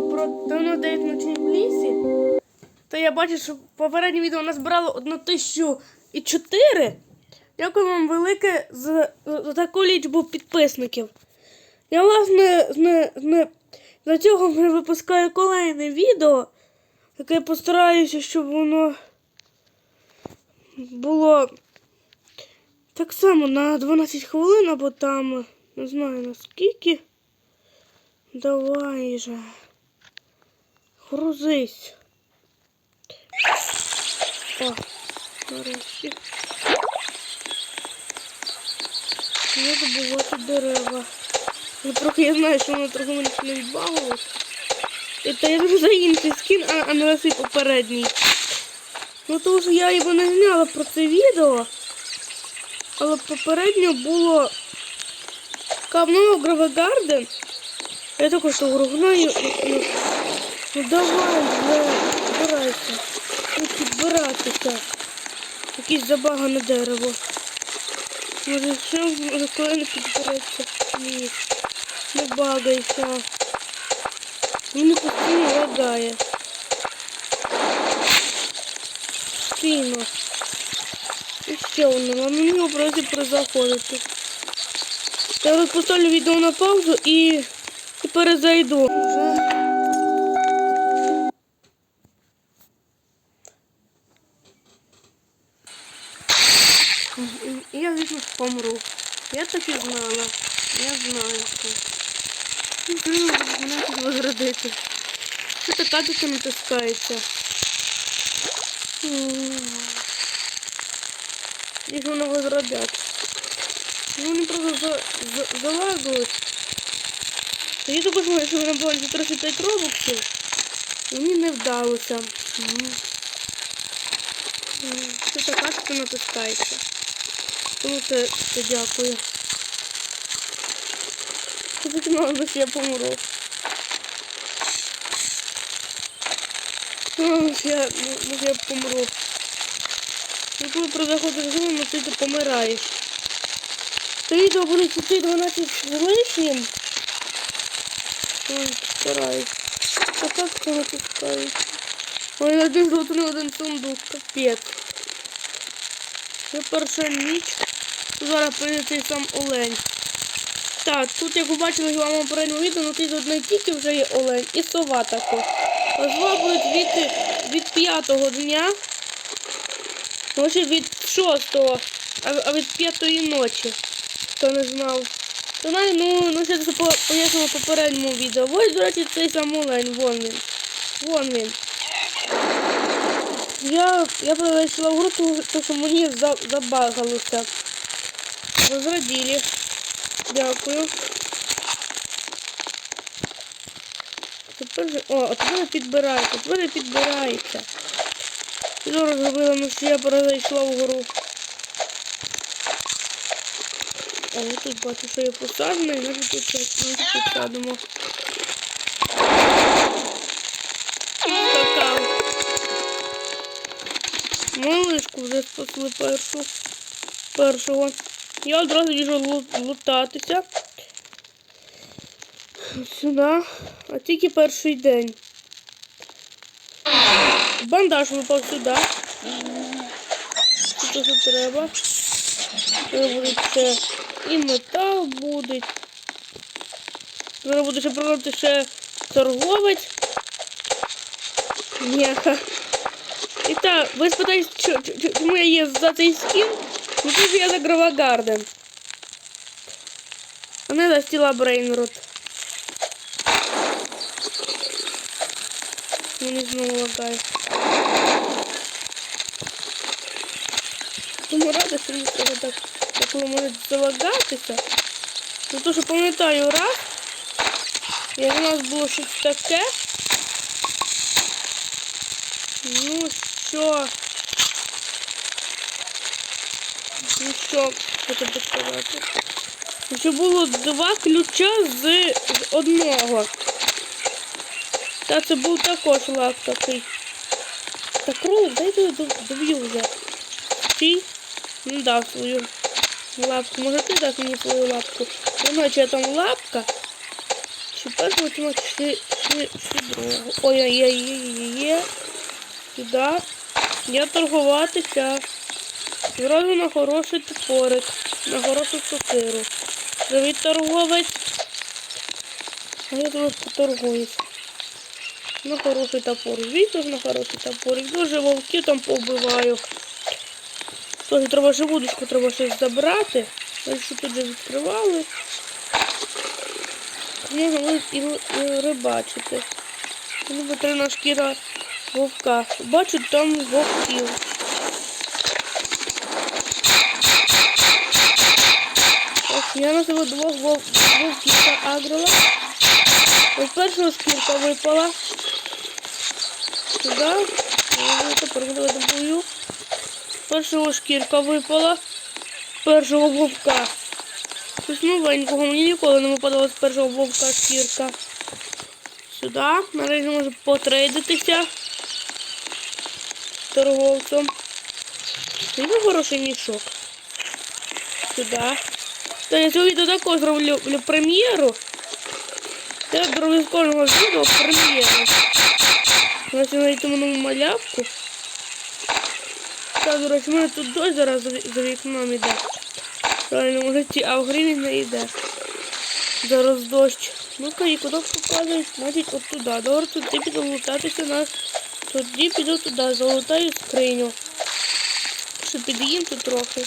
про давно 9 ночей в лісі, то я бачу, що попереднє відео назбирало 1004. Дякую вам велике за, за таку лічбу підписників. Я, власне, не, не, за цього не випускаю kolejне відео, яке я постараюся, щоб воно було так само на 12 хвилин, або там, не знаю наскільки. Давай же. Грузись. О, нарешті. Не добувати дерева. Ну, трохи я знаю, що воно трохи мене не відбавилось. Та я вже за інший скін, а, а не цей попередній. Ну тому що я його не зняла про це відео. Але попередньо було Камно Грава Гарден. Я також що грогнаю. Ну, давай, збирайся. Ну підбиратися. Якесь забагане дерево. Може коли не підбереться. Ні. Не багайся. Він постійно лагає. Постійно. І ще воно, а мені образі перезаходити. Я поставлю відео на паузу і, і перезайду. І Я, ж помру. Я так і знала. Я знаю це. Ну, мене тут возродити. Що така тут натискається? Їх воно возродять. Ну, вони просто за, за, залагались. Тоді також можу, що вона була 35 робоксів. І мені не вдалося. Це така тут натискається. Тому це, дякую. Я мало, що я помру. Ну, що я, ну, що я помру. Ну, коли про заходиш зиму, ти ти помираєш. То відео буде йти 12 з лишнім. Ой, стараюсь. А так це натискають. Ой, один золотий, один сундук, капець. Це перша ніч. Зараз прийде сам олень. Так, тут, як ви бачили, в моєму попередньому відео, ну тут одне тільки вже є олень і сова також. Сова буде від, від п'ятого дня. Ну, ще від шостого, а, від п'ятої ночі. Хто не знав. То знаю, ну, ну це по- в попередньому відео. Ось, до речі, цей сам олень, вон він. Вон він. Я, я перейшла в гру, тому що мені за, забагалося. Возродили. Дякую. Тепер же... О, а тепер підбирається, тепер підбирається. Зараз зробила, ну що я перейшла в гру. А я тут бачу, що є посаджено, і щось ми тут посадимо. Какао. Малишку вже спасли першу. Першого. Я одразу біжу лутатися. Сюди. А тільки перший день. Бандаж випав сюди. Тут що треба. Буде ще і метал буде. Зараз буде ще продати ще торговець. Меха. І так, ви спитаєте, чо- чо- чому я є за цей скін? Ну тут я за Грова Гарден. А не за стіла Брейнрот. Мені знову лагає. Тому рада, що мені треба так, так коли може залагатися. Ну то, що пам'ятаю раз, як у нас було щось таке. Ну що? Ну що, тобі сказати? Ну, було два ключа з, з одного. Та це був також лак такий. Та кролик, дайте доб'ю вже. Стій. Не дав свою лапку. Може ти даш мені свою лапку? Знаю, чи я там лапка. Чи першого, чи, чи, Чи, чи другу. Ой-ой-ой-ой-ой. Сюди. Я торгуватися. Зразу на хороший топорик, на хорошу сокиру. Привіт, торговець. А я зараз поторгуюсь. На хороший топор. Звісно на хороший топорик. Дуже вовків там побиваю. Тож треба ще треба щось забрати. Ось що тут же відкривали. Можна і, рибачити. Ну, витрина шкіра вовка. Бачу там вовків. Я на себе двох вов... вовків агрила. Ось перша шкірка випала. Сюди. Тепер давай добую. Першого шкірка випала. Першого вовка. Щось новенького. Мені ніколи не випадала з першого вовка шкірка. Сюди. Наразі можу потрейдитися. Торговцем. Це хороший мішок. Сюди. Та я сьогодні також зроблю прем'єру. Я зроблю з кожного відео прем'єру. Ось я знайду нову малявку. Та, до речі, мене тут дощ зараз за вікном іде. Правильно, може ті, а в грі не йде. Зараз дощ. Ну-ка, і куди показують? Значить, от туди. Добре, тоді піду лутатися на... Тоді піду туди, залутаю скриню. Що під'їм тут трохи.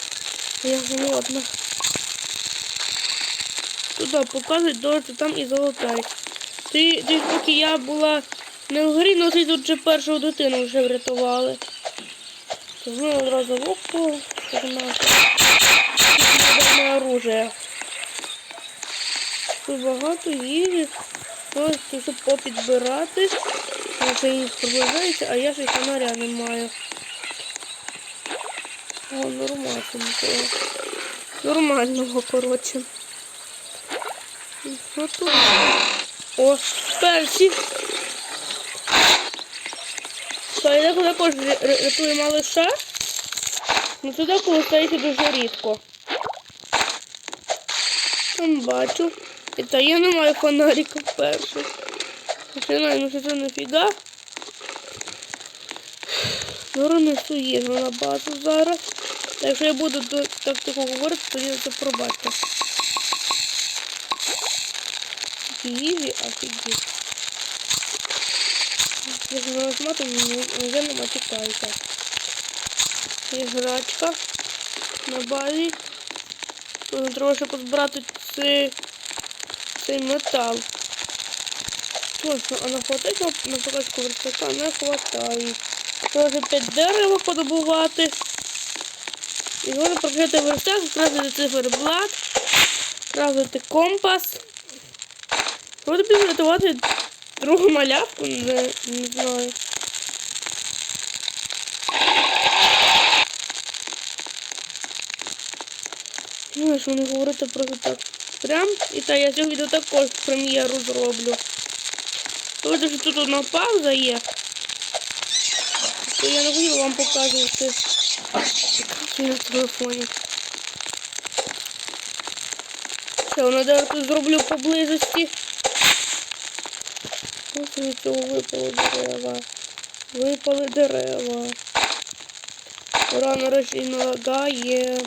Я голодна. Туди показують, добре, там і залутай. Ти, ти поки я була не в грі, ну ти тут вже першу дитину вже врятували. Знову одразу в око. погнати. Тут модерне оружие. Тут багато їжі. Ось тут щоб попідбирати. Вже її приближається, а я ще й фонаря не маю. О, нормально. Нормального, коротше. Що тут? О, перші. Сайдаку також ря- ря- рятує малиша. Ну туди коли стається дуже рідко. Там бачу. І та я не маю фонарика перший. Починаю, ну що це нафіга. Зараз несу їжу на базу зараз. Якщо я буду так тако говорити, то я це пробачу. Їжі, офігеть. Якщо не нажмати, ніде нема чекайте. Є грачка на базі. Треба ще позбирати цей, цей метал. Точно, а не хватить на, на покачку верстака? Не хватає. Треба вже 5 дерева подобувати. І можна прокрити верстак, скрафтити циферблат, крафтити компас. Тобі врятувати другу малявку, не, не знаю. Не знаю, що вони говорити просто так. Прям. І та я сьогодні також прем'єру зроблю. Тому що тут одна пауза є. То я не хотіла вам показувати. Що на телефоні. Все, тут зроблю поблизості. Ось цього випали дерева. Випали дерева. Ура, нарешті налагає.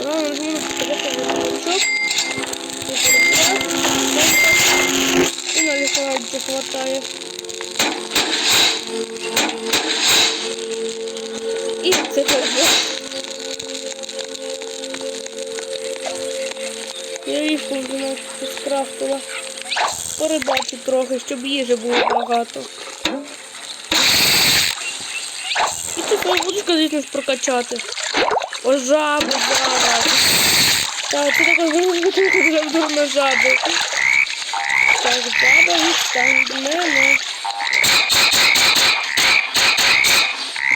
Ура, на можна показати виборочок. І на лісовальці хватає. Порибачу трохи, щоб їжі було багато. І тут свою ж, прокачати. О, жаби зараз. Так, це така вже вдруг на жаби. Так, жаба відстань від мене.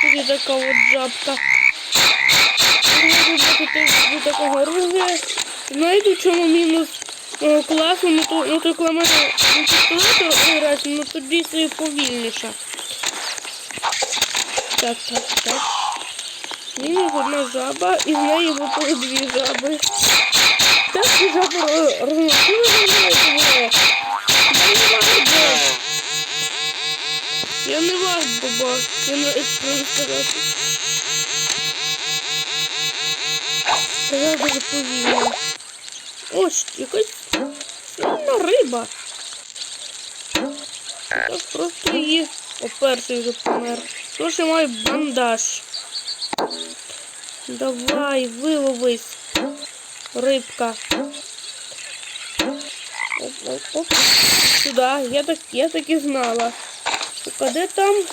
Тут є така от жабка. До такого оружия. Знаєте, в чому мінус е, класу? Ну, то, ну, то коли мене на пістолету грати, ну тоді це повільніше. Так, так, так. Мінус одна жаба, і з неї випали дві жаби. Так розумію, що ви займаєте було? Я не ваш баба. Я не експрес сказати. Це дуже повільно. Ось, якась сильна риба. Так просто її. О, вже помер. Тому що маю бандаж. Давай, виловись. Рибка. Оп, оп, оп. Сюда. Я так, я так і знала. Сука, де там?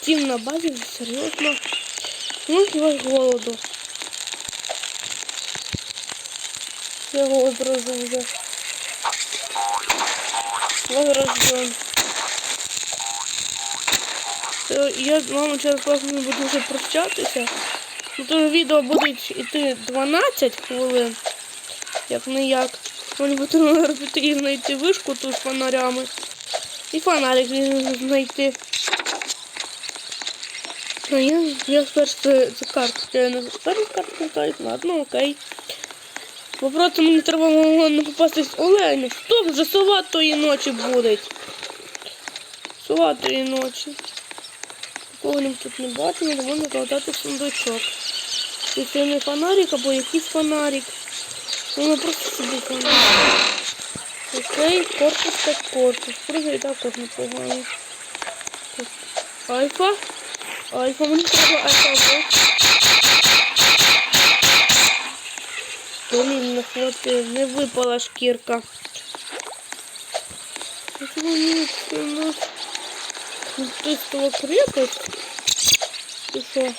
Тім на базі, серйозно. Ну, хіба з голоду. Я голод розу Возрожден. Я з вами через вас не буду вже прощатися. Ну, то відео буде йти 12 хвилин. Як не як. Мені потрібно і знайти вишку тут з фонарями. І фонарик знайти. Я, я спершу це, карту. Я не спершу карту ладно, окей. Бо просто мені треба не попастись оленів. Стоп, вже сова тої ночі буде. Сова тої ночі. Такого ним тут не бачимо, не можна закладати сундучок. Це сильний фонарик або якийсь фонарик. Не просто собі фонарик. Окей, корпус так корпус. Пригай і також непогано. Так, Альфа. Альфа, мені треба альфа. Блін, не хватило, не випала шкірка. У культистова крепость? Чи що?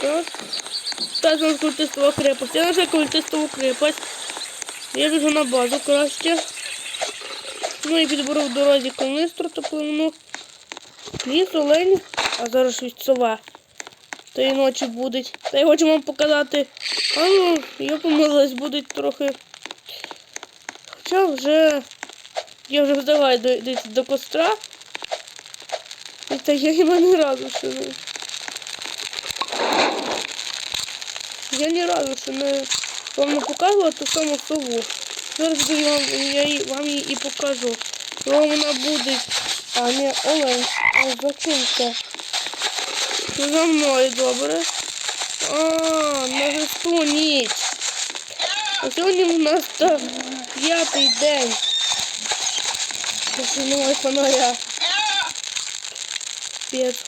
Так. Так, нас культистова крепость. Я нашла культистову крепость. Я біжу на базу краще. Ну і підберу в дорозі канистру топливну. Ліс, олень, а зараз щось сова. Тої ночі будуть. Та я хочу вам показати. А ну, я помилилась, будуть трохи. Хоча вже. Я вже вдавай до, до, костра. І та я його ні разу ще не. Я ні разу ще не вам не показувала ту саму сову. Зараз я вам, я вам її і покажу. Коли вона буде. А, не олень. А за це? Ну, за мною, добре. А, на листу ніч. А сьогодні в нас п'ятий день. Ще фонаря.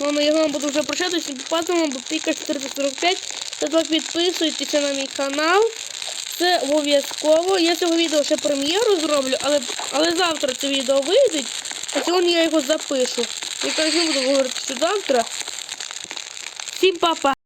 Ладно, я з вами буду вже прощатися. Підписуємо, бо піка 445. Та підписуйтеся на мій канал. Це обов'язково. Я цього відео ще прем'єру зроблю, але, але завтра це відео вийде. А сьогодні я його запишу. Я кажу, буду говорити, що завтра. Всім па-па!